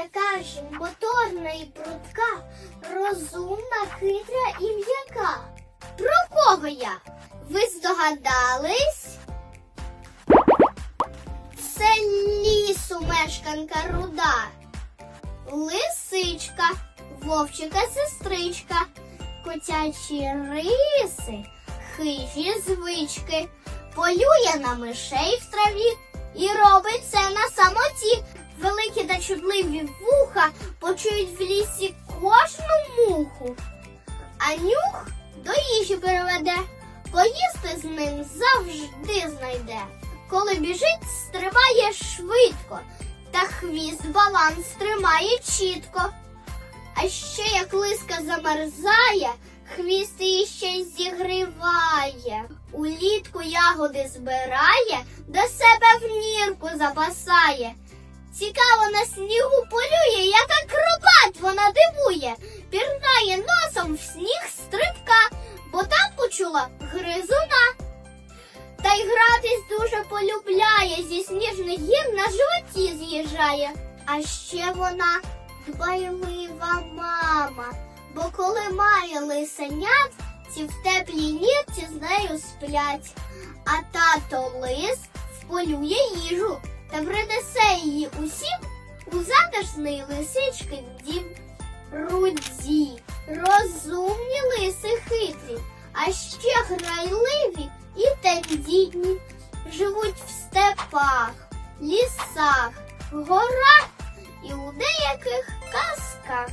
яка ж моторна і прудка, розумна, хитра і м'яка. Про кого я? Ви здогадались? Це лісу мешканка руда. Лисичка, вовчика сестричка, котячі риси, хижі звички, полює на мишей в траві і робить це на самоті. Чудливі вуха почують в лісі кожну муху, а нюх до їжі переведе, поїсти з ним завжди знайде. Коли біжить, стрибає швидко, та хвіст баланс тримає чітко. А ще як лиска замерзає, хвіст її ще й зігріває. Улітку ягоди збирає, до себе в нірку запасає. Цікаво на снігу полює, як акробат вона дивує, пірнає носом в сніг стрибка, бо там почула гризуна. Та й гратись дуже полюбляє, зі сніжних гір на животі з'їжджає. А ще вона дбайлива мама, бо коли має лисенят, ці в теплій нірці з нею сплять. А тато лис вполює їжу та принесе її усім у затишний лисички дім. Руді, розумні лиси хитрі, а ще грайливі і тендітні. Живуть в степах, лісах, горах і у деяких казках.